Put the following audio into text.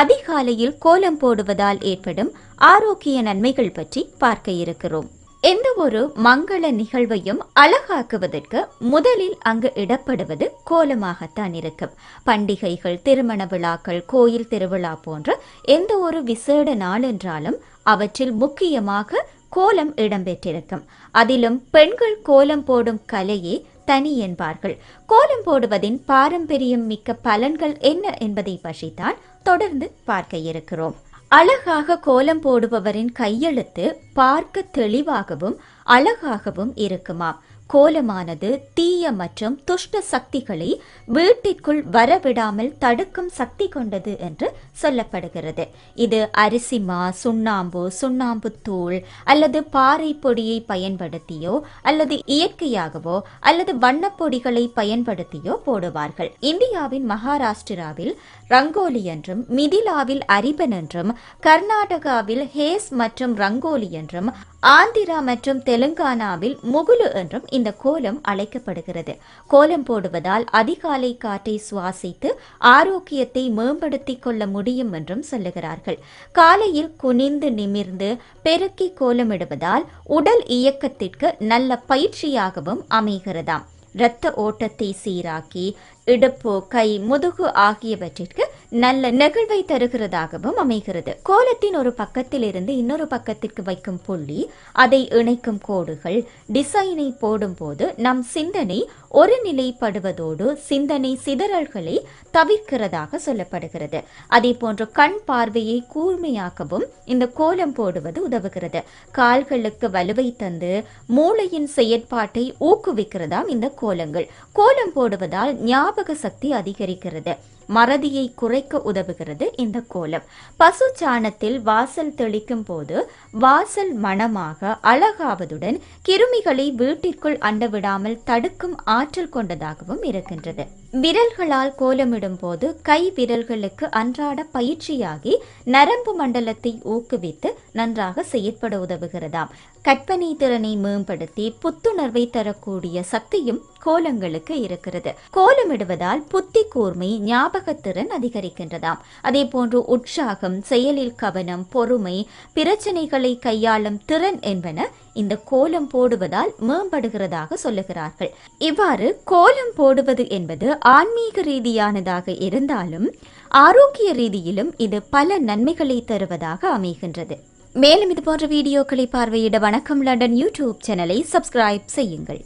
அதிகாலையில் கோலம் போடுவதால் ஏற்படும் ஆரோக்கிய நன்மைகள் பற்றி பார்க்க இருக்கிறோம். எந்த ஒரு மங்கள நிகழ்வையும் அழகாக்குவதற்கு முதலில் அங்கு இடப்படுவது கோலமாகத்தான் இருக்கும். பண்டிகைகள் திருமண விழாக்கள் கோயில் திருவிழா போன்ற எந்த ஒரு விசேட நாள் என்றாலும் அவற்றில் முக்கியமாக கோலம் இடம்பெற்றிருக்கும். அதிலும் பெண்கள் கோலம் போடும் கலையே தனி என்பார்கள். கோலம் போடுவதின் பாரம்பரியம் மிக்க பலன்கள் என்ன என்பதை பற்றித்தான் தொடர்ந்து பார்க்க இருக்கிறோம். அழகாக கோலம் போடுபவரின் கையெழுத்து பார்க்க தெளிவாகவும் அழகாகவும் இருக்குமாம். கோலமானது தீய மற்றும் துஷ்ட சக்திகளை வீட்டிற்குள் வரவிடாமல் தடுக்கும் சக்தி கொண்டது என்று சொல்லப்படுகிறது. இது அரிசிமா சுண்ணாம்பு சுண்ணாம்பு தூள் அல்லது பாறை பொடியை பயன்படுத்தியோ அல்லது இயற்கையாகவோ அல்லது வண்ணப்பொடிகளை பயன்படுத்தியோ போடுவார்கள். இந்தியாவின் மகாராஷ்டிராவில் ரங்கோலி என்றும் மிதிலாவில் அரிபன் என்றும் கர்நாடகாவில் ஹேஸ் மற்றும் ரங்கோலி என்றும் ஆந்திரா மற்றும் தெலுங்கானாவில் முகுலு என்றும் இந்த கோலம் அழைக்கப்படுகிறது. கோலம் போடுவதால் அதிகாலை காற்றை சுவாசித்து ஆரோக்கியத்தை மேம்படுத்திக் கொள்ள முடியும் என்றும் சொல்லுகிறார்கள். காலையில் குனிந்து நிமிர்ந்து பெருக்கி கோலமிடுவதால் உடல் இயக்கத்திற்கு நல்ல பயிற்சியாகவும் அமைகிறதாம். இரத்த ஓட்டத்தை சீராக்கி இடுப்பு கை முதுகு ஆகியவற்றிற்கு நல்ல நெகிழ்வை தருகிறதாகவும் அமைகிறது. கோலத்தின் ஒரு பக்கத்தில் இருந்து இன்னொரு பக்கத்திற்கு வைக்கும் புள்ளி அதை இணைக்கும் கோடுகள் டிசைனை போடும்போது நம் சிந்தனை ஒரு நிலைப்படுவதோடு சிந்தனை சிதறல்களை தவிர்க்கிறதாக சொல்லப்படுகிறது. அதே போன்று கண் பார்வையை கூர்மையாக்கவும் இந்த கோலம் போடுவது உதவுகிறது. கால்களுக்கு வலுவை தந்து மூளையின் செயற்பாட்டை ஊக்குவிக்கிறதாம் இந்த கோலங்கள். கோலம் போடுவதால் ஞாபக சக்தி அதிகரிக்கிறது. மறதியை குறைக்க உதவுகிறது இந்த கோலம். பசு சாணத்தில் வாசல் தெளிக்கும் போது வாசல் மணமாக அழகாவதுடன் கிருமிகளை வீட்டிற்குள் அண்டவிடாமல் தடுக்கும் ஆற்றல் கொண்டதாகவும் இருக்கின்றது. விரல்களால் கோலமிடும் போது கை விரல்களுக்கு அன்றாட பயிற்சியாகி நரம்பு மண்டலத்தை ஊக்குவித்து நன்றாக செயற்பட உதவுகிறதாம். கற்பனை திறனை மேம்படுத்தி புத்துணர்வை தரக்கூடிய சக்தியும் கோலங்களுக்கு இருக்கிறது. கோலமிடுவதால் புத்தி கூர்மை ஞாபகத்திறன் அதிகரிக்கின்றதாம். அதே போன்று உற்சாகம் செயலில் கவனம் பொறுமை பிரச்சனைகளை கையாளும் திறன் என்பன இந்த கோலம் போடுவதால் மேம்படுகிறதாக சொல்லுகிறார்கள். இவ்வாறு கோலம் போடுவது என்பது ஆன்மீக ரீதியானதாக இருந்தாலும் ஆரோக்கிய ரீதியிலும் இது பல நன்மைகளை தருவதாக அமைகின்றது. மேலும் இது போன்ற வீடியோக்களை பார்வையிட வணக்கம். லண்டன் யூடியூப் சேனலை சப்ஸ்கிரைப் செய்யுங்கள்.